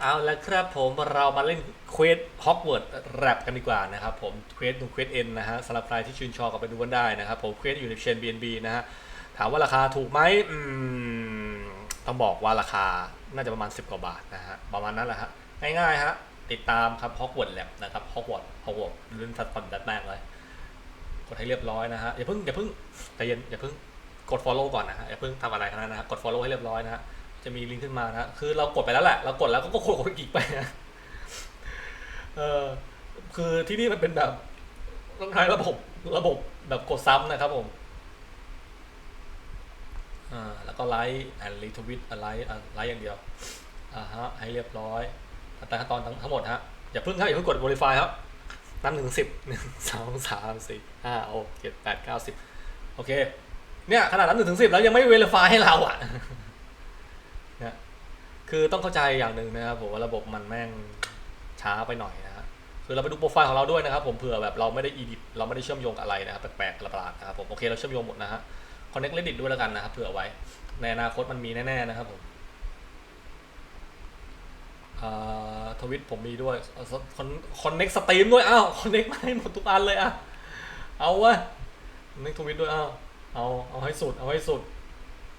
เอาละครับผมเรามาเล่นเควสฮอกวอตส์แรปกันดีกว่านะครับผมเควสดูเควสเอ็นนะฮะสำหรับใครที่ชื่นชอบก็ไปดูกันได้นะครับผมเควสอยู่ในเชน BNB นะฮะถามว่าราคาถูกไหมอืมต้องบอกว่าราคาน่าจะประมาณ 10 กว่าบาทนะฮะประมาณนั้นแหละฮะง่ายๆฮะติดตามครับฮอกวอตส์แลบนะครับฮอกวอตส์ฮอกวอตส์เล่นสัตว์ปันดัดแรกเลยกดให้เรียบร้อยนะฮะอย่าเพิ่งอย่าเพิ่งใจเย็นอย่าเพิ่งกด follow ก่อนนะฮะอย่าเพิ่งทำอะไรทั้งนั้นนะฮะกด follow ให้เรียบร้อยนะฮะ จะมีลิงก์ขึ้นมานะคือเรากดไปแล้วแหละเรากดแล้วก็กดกดอีกไปนะเออคือที่นี่มันเป็นแบบต้องใช้ระบบระบบแบบกดซ้ำนะครับผมอ่าแล้วก็ไลค์แอนด์รีทวิตไลค์ไลค์อย่างเดียวอ่าฮะให้เรียบร้อยแต่ขั้นตอนทั้งทั้งหมดฮะอย่าเพิ่งครับอย่าเพิ่งกด verify ครับนับหนึ่งถึงสิบหนึ่งสองสามสี่ห้าหกเจ็ดแปดเก้าสิบโอเค เนี่ย ขนาดนับหนึ่งถึงสิบแล้วยังไม่เวลฟายให้เราอะ คือต้องเข้าใจอย่างหนึ่งนะครับผมว่าระบบมันแม่งช้าไปหน่อยนะฮะคือเราไปดูโปรไฟล์ของเราด้วยนะครับผมเผื่อแบบเราไม่ได้อีดิทเราไม่ได้เชื่อมโยงกับอะไรนะครับแปลกๆประหลาดนะครับผมโอเคเราเชื่อมโยงหมดนะฮะคอนเน็กเลดิตด้วยแล้วกันนะครับเผื่อไว้ในอนาคตมันมีแน่ๆนะครับผมทวิตผมมีด้วยคอนคอนเน็กสตรีมด้วยอ้าวคอนเน็กมาให้หมดทุกอันเลยอะเอาวะคอนเน็กทวิตด้วยอ้าวเอาเอาให้สุดเอาให้สุด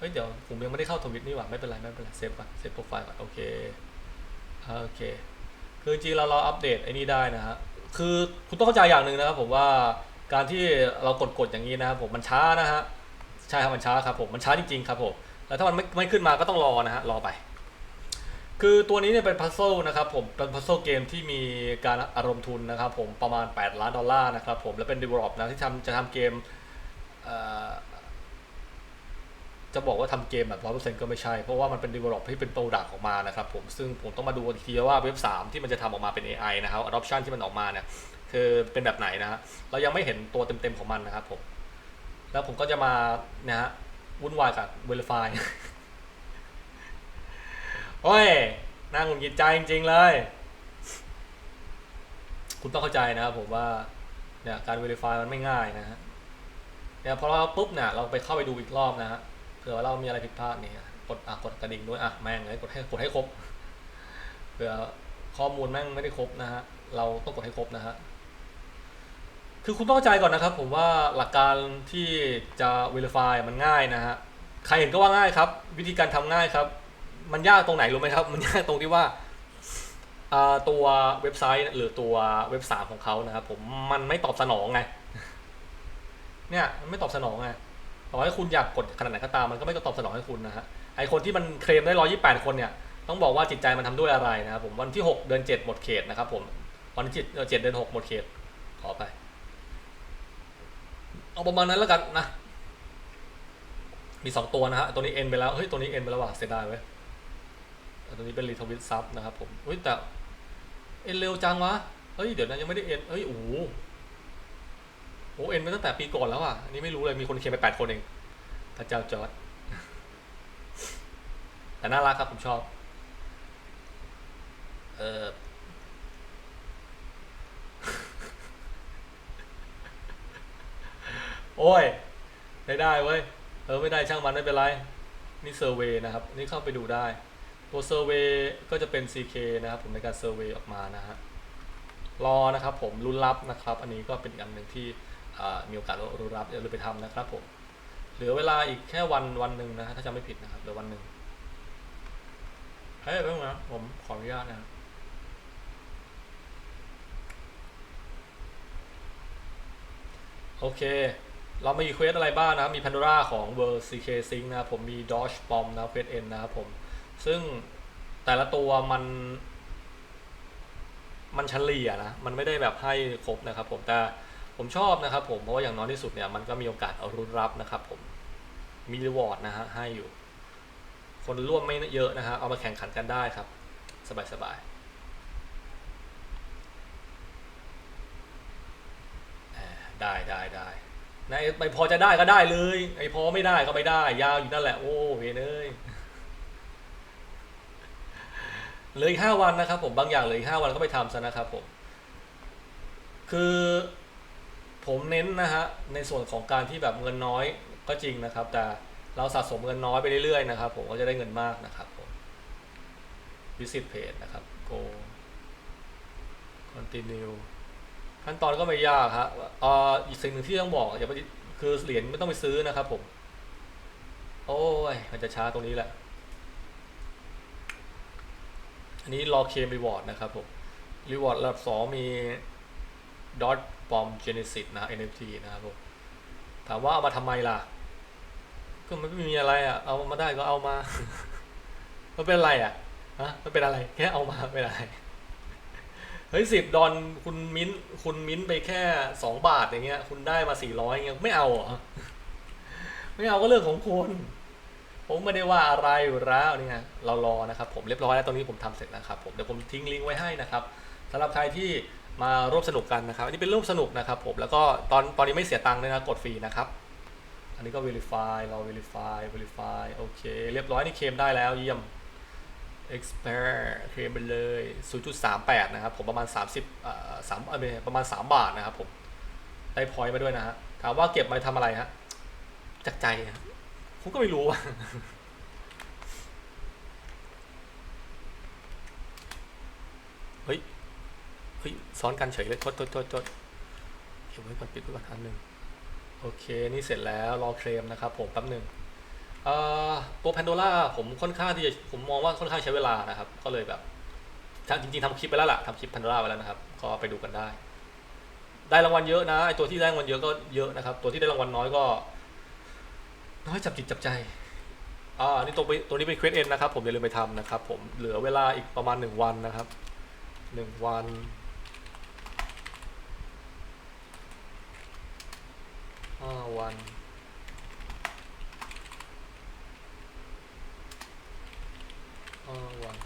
เฮ้ยเดี๋ยวผมยังไม่ได้เข้าทวิตนี่หว่าไม่เป็นไรไม่เป็นไรเซฟก่อนเซฟโปรไฟล์ก่อนโอเคโอเค คือจริงเราเราอัปเดตไอ้นี่ได้นะฮะคือคุณต้องเข้าใจอย่างหนึ่งนะครับผมว่าการที่เรากดกดอย่างนี้นะครับผมมันช้านะฮะใช่ครับมันช้าครับผมมันช้าจริงๆครับผมแล้วถ้ามันไม่ไม่ขึ้นมาก็ต้องรอนะฮะรอไป คือตัวนี้เนี่ยเป็นพัซเซิลนะครับผมเป็นพัซเซิลเกมที่มีการอารมณ์ทุนนะครับผมประมาณ 8 ล้านดอลลาร์นะครับผมและเป็น develop นะที่ทำจะทำเกมเอ่อ จะบอกว่าทำเกมแบบร้อยเปอร์เซ็นต์ก็ไม่ใช่ เพราะว่ามันเป็น develop ที่เป็นโปรดักต์ออกมานะครับผมซึ่งผมต้องมาดูอีกทีว่าเว็บ 3 ที่มันจะทำออกมาเป็น AI นะครับ adoption ที่มันออกมาเนี่ยคือเป็นแบบไหนนะฮะเรายังไม่เห็นตัวเต็มๆของมันนะครับผม แล้วผมก็จะมานะฮะวุ่นวายกับ verify โอ้ยน่าหงุดหงิดใจจริง ๆ เลย คุณต้องเข้าใจนะครับผมว่าเนี่ยการ verify มันไม่ง่ายนะฮะเนี่ยพอเราปุ๊บเนี่ยเราไปเข้าไปดูอีกรอบนะฮะ เผื่อว่าเรามีอะไรผิดพลาดเนี่ยกดอะกดกระดิ่งด้วยอะแม่งเลยกดให้กดให้ครบเผื่อข้อมูลแม่งไม่ได้ครบนะฮะเราต้องกดให้ครบนะฮะคือคุณต้องเข้าใจก่อนนะครับ ผมว่าหลักการที่จะ verify มันง่ายนะฮะใครเห็นก็ว่าง่ายครับ วิธีการทำง่ายครับ มันยากตรงไหนรู้ไหมครับ มันยากตรงที่ว่าตัวเว็บไซต์หรือตัวเว็บสามของเขานะครับผมมันไม่ตอบสนองไงเนี่ยมันไม่ตอบสนองไง ต่อให้คุณอยากกดขนาดไหนก็ตามมันก็ไม่ตอบสนองให้คุณนะฮะไอคนที่มันเคลมได้ร้อยี่แปดคนเนี่ยต้องบอกว่าจิตใจมันทำด้วยอะไรนะครับผมวันที่หกเดือนเจ็ดหมดเขตนะครับผมวันที่เจ็ดเดือนหกหมดเขตขอไป เอาประมาณนั้นแล้วกันนะ มีสองตัวนะฮะตัวนี้เอ็นไปแล้วเฮ้ยตัวนี้เอ็นไปแล้วว่ะเสียดายเว้ยตัวนี้เป็นรีทวิตซับนะครับผมเฮ้ยแต่เอ็นเร็วจังวะเฮ้ยเดี๋ยวนะยังไม่ได้เอ็นเฮ้ยโอ้ โอ้เอ็นไปตั้งแต่ปีก่อนแล้วอะ อันนี้ไม่รู้เลยมีคนเคลมไปแปดคนเองพระเจ้าจอร์ดแต่น่ารักครับผมชอบ เออโอ้ย ได้ได้เว้ย เออไม่ได้ช่างมันไม่เป็นไร นี่เซอร์เวย์นะครับ นี่เข้าไปดูได้ ตัวเซอร์เวย์ก็จะเป็น CK นะครับผมในการเซอร์เวย์ออกมานะฮะรอนะครับผมรุนรับนะครับ อันนี้ก็เป็นอีกอันหนึ่งที่ มีโอกาสรุนรับอย่าลืมไปทำนะครับผมเหลือเวลาอีกแค่วันวันหนึ่งนะถ้าจำไม่ผิดนะครับเหลือวันหนึ่งเฮ้ยแป๊บนึงนะผมขออนุญาตนะครับโอเค เรามีเควสอะไรบ้างนะครับ มี Pandora ของ World CK Sync นะครับผมมี Dodge Bomb นะเควส N นะครับผม ซึ่งแต่ละตัวมัน มันเฉลี่ยนะ มันไม่ได้แบบให้ครบนะครับผม แต่ ผมชอบนะครับผมเพราะว่าอย่างน้อยที่สุดเนี่ยมันก็มีโอกาสเอารุนรับนะครับผมมีรีวอร์ดนะฮะให้อยู่ คนร่วมไม่เยอะนะฮะเอามาแข่งขันกันได้ครับ สบายสบายๆได้ได้ได้นะไอ้ไพอจะได้ก็ได้เลยไอ้พอไม่ได้ก็ไม่ได้ ยาวอยู่นั่นแหละโอ้เวนเอ้ยเหลยอีกห้าวันนะครับผมบางอย่างเหลยอีกห้าวันก็ไปทำซะนะครับผมคือ ผมเน้นนะฮะในส่วนของการที่แบบเงินน้อยก็จริงนะครับ แต่เราสะสมเงินน้อยไปเรื่อยๆนะครับผมก็จะได้เงินมากนะครับผม visit page นะครับ go continue ขั้นตอนก็ไม่ยากครับอ่ออีกสิ่งหนึ่งที่ต้องบอกอย่าไปคือเหรียญไม่ต้องไปซื้อนะครับผม โอ้ย มันจะช้าตรงนี้แหละ อันนี้รอเคมรีวอร์ดนะครับผมรีวอร์ดระดับสองมีดอต dot bomb genesis นะ NFT นะครับผมถามว่าเอามาทำไมล่ะ ก็มันไม่มีอะไรอะ เอามาได้ก็เอามา มันเป็นอะไรอะฮะมันเป็นอะไร แค่เอามาไม่ได้เฮ้ยสิบดอลคุณมิ้นคุณมิ้นไปแค่สองบาทอย่างเงี้ย คุณได้มาสี่ร้อยเงี้ยไม่เอาเหรอไม่เอาก็เรื่องของคุณผมไม่ได้ว่าอะไรอยู่แล้วนี่ไงเรารอนะครับผมเรียบร้อยแล้วตรงนี้ผมทำเสร็จนะครับผมเดี๋ยวผมทิ้งลิงก์ไว้ให้นะครับสำหรับใครที่ มาร่วมสนุกกันนะครับ อันนี้เป็นร่วมสนุกนะครับผม แล้วก็ตอนตอนนี้ไม่เสียตังค์เลยนะกดฟรีนะครับ อันนี้ก็ verify เรา verify verify โอเค เรียบร้อยนี่เคมได้แล้วเยี่ยม expert เคมไปเลย 0.38 นะครับ ผมประมาณ 30อ่าสามเอ่อประมาณ 3 บาทนะครับผม ได้พอยต์มาด้วยนะฮะ ถามว่าเก็บมาทำอะไรฮะ จากใจอะผมก็ไม่รู้อะเฮ้ย เฮ้ยซ้อนกันเฉยเลยโทษโทษโทษโทษเก็บไว้ก่อนปิดไว้ก่อนอันหนึ่งโอเค นี่เสร็จแล้วรอเคลมนะครับผมแป๊บหนึ่งตัวแพนโดล่าผมค่อนข้างที่จะผมมองว่าค่อนข้างใช้เวลานะครับ ก็เลยแบบถ้าจริงๆทำคลิปไปแล้วล่ะทำคลิปแพนโดล่าไปแล้วนะครับ ก็ไปดูกันได้ ได้รางวัลเยอะนะไอตัวที่ได้รางวัลเยอะก็เยอะนะครับ ตัวที่ได้รางวัลน้อยก็น้อยจับจิตจับใจอ่านี่ตัวไปตัวนี้เป็นเควสเอ็นนะครับ ผมอย่าลืมไปทำนะครับ ผมเหลือเวลาอีกประมาณหนึ่งวันนะครับหนึ่งวัน ห้าวันห้าวัน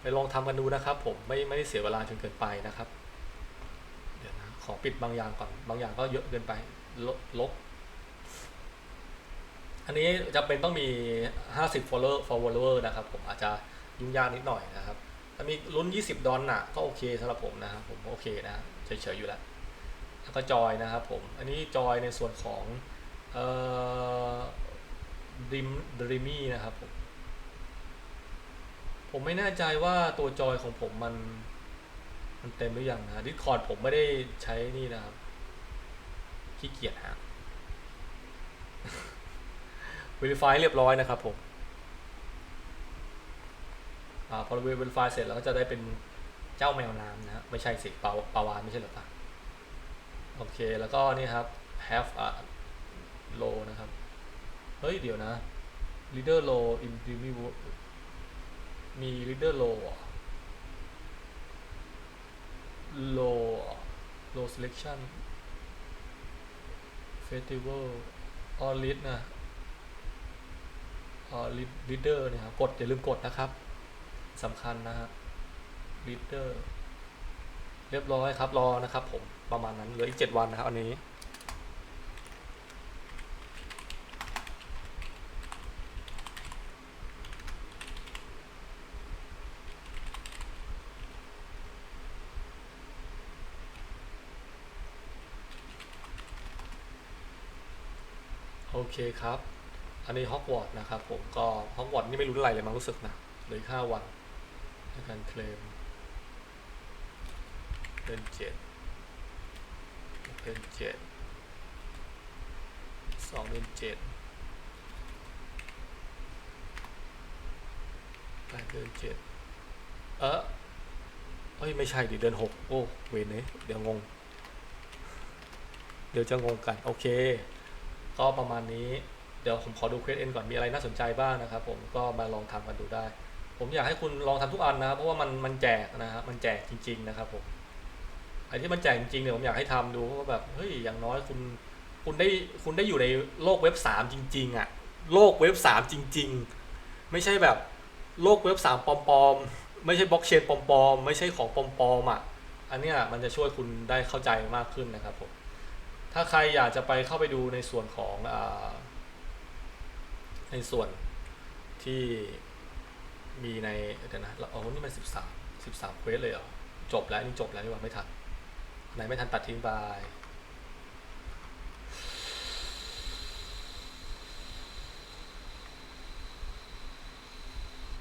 ไปลองทำกันดูนะครับผมไม่ไม่ได้เสียเวลาจนเกินไปนะครับ เดี๋ยวนะขอปิดบางอย่างก่อนบางอย่างก็เยอะเกินไปลบลบอันนี้จะเป็นต้องมี 50 follower follower นะครับ ผมอาจจะยุ่งยากนิดหน่อยนะครับถ้ามีลุ้น 20 ดอลน่ะก็โอเคสำหรับผมนะครับผมโอเคนะเฉยๆอยู่แล้ว แล้วก็จอยนะครับผม อันนี้จอยในส่วนของเอ่อดิมดริมี่นะครับผม ผมไม่แน่ใจว่าตัวจอยของผมมัน มันเต็มหรือยังนะดิสคอร์ดผมไม่ได้ใช้นี่นะครับขี้เกียจฮะ Verify เรียบร้อยนะครับผมอ่าพอ Verify เสร็จแล้วก็จะได้เป็นเจ้าแมวน้ำนะไม่ใช่สิปลาปลาวานไม่ใช่หรอปะ โอเค แล้วก็นี่ครับ have a low นะครับ เฮ้ย เดี๋ยวนะ leader low in d e m y w o r d มี leader low low low selection festival all list นะเอ่อลีดเดอร์เนี่ยครับ กด อย่าลืมกดนะครับสำคัญนะฮะลีดเดอร์เรียบร้อยครับ รอนะครับผม ประมาณนั้นเหลืออีก7วันนะครับอันนี้ โอเคครับ อันนี้ฮอกวอตส์นะครับผมก็ฮอกวอตส์นี่ไม่รู้อะไรเลยมั้งรู้สึกนะเหลืออกห้าวันในการเคลมเดือนเจ็ด เดือนเจ็ดสองเดือนเจ็ดแปดเดือนเจ็ดเออเอ้ยไม่ใช่ดิเดือนหกโอ้เวนเนี่ยเดี๋ยวงง เดี๋ยวจะงงกันโอเค ก็ประมาณนี้เดี๋ยวผมขอดูเควสเอ็นก่อนมีอะไรน่าสนใจบ้างนะครับ ผมก็มาลองทำกันดูได้ ผมอยากให้คุณลองทำทุกอันนะครับเพราะว่ามันมันแจกนะครับมันแจกจริง ๆ นะครับผม ไอ้ที่มันแจกจริงๆเนี่ยผมอยากให้ทำดูเพราะว่าแบบเฮ้ยอย่างน้อยคุณคุณได้คุณได้อยู่ในโลกเว็บสามจริง ๆอะโลกเว็บสามจริง ๆ ไม่ใช่แบบโลกเว็บสามปลอมๆไม่ใช่บล็อกเชนปลอมๆไม่ใช่ของปลอมๆอะอันเนี้ยมันจะช่วยคุณได้เข้าใจมากขึ้นนะครับผมถ้าใครอยากจะไปเข้าไปดูในส่วนของอในส่วนที่มีในเดี๋ยวนะเราเอานี่มันสิบสามสิบสามเควสเลยเหรอจบแล้วนี่จบแล้วนี่ว่าไม่ทัน ไหนไม่ทันตัดทิ้งไป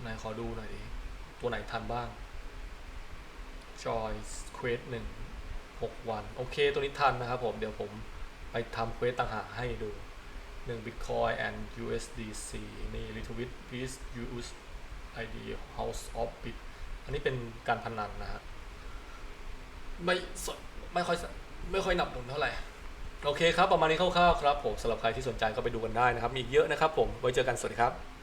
ไหนขอดูหน่อยดิ ตัวไหนทันบ้าง Joy Quest หนึ่งหกวัน โอเค ตัวนี้ทันนะครับผม เดี๋ยวผมไปทำเควสต่างหากให้ดู1 Bitcoin and USDC นี่ Retweet please use ID House of Bit อันนี้เป็นการพนันนะฮะ ไม่สนไม่ค่อยสไม่ค่อยหนับหนุนเท่าไหร่ โอเคครับ ประมาณนี้คร่าวๆครับผมสำหรับใครที่สนใจก็ไปดูกันได้นะครับ มีอีกเยอะนะครับผมไว้เจอกันสวัสดีครับ